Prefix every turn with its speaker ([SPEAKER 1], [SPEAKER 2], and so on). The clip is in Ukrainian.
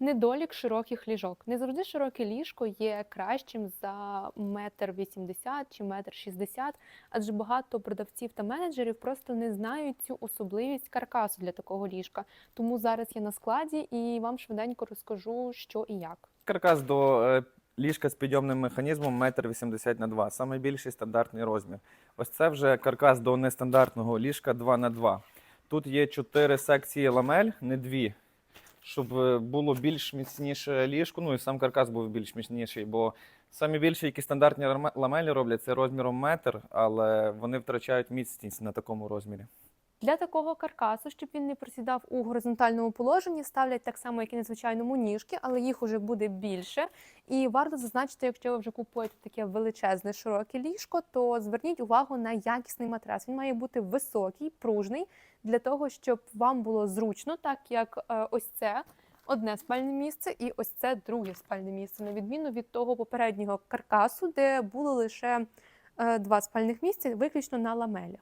[SPEAKER 1] Недолік широких ліжок. Не завжди широке ліжко є кращим за метр вісімдесят чи метр шістдесят, адже багато продавців та менеджерів просто не знають цю особливість каркасу для такого ліжка. Тому зараз я на складі і вам швиденько розкажу, що і як.
[SPEAKER 2] Каркас до е, ліжка з підйомним механізмом 1,80 на 2 саме більший стандартний розмір. Ось це вже каркас до нестандартного ліжка 2 на 2 Тут є 4 секції ламель, не дві, щоб е, було більш міцніше ліжко. Ну і сам каркас був більш міцніший, бо самі більші, які стандартні ламелі роблять, це розміром метр, але вони втрачають міцність на такому розмірі.
[SPEAKER 1] Для такого каркасу, щоб він не просідав у горизонтальному положенні, ставлять так само, як і на звичайному ніжки, але їх уже буде більше. І варто зазначити, якщо ви вже купуєте таке величезне широке ліжко, то зверніть увагу на якісний матрас. Він має бути високий, пружний, для того, щоб вам було зручно, так як е, ось це. Одне спальне місце і ось це друге спальне місце, на відміну від того попереднього каркасу, де було лише е, два спальних місця, виключно на ламелях.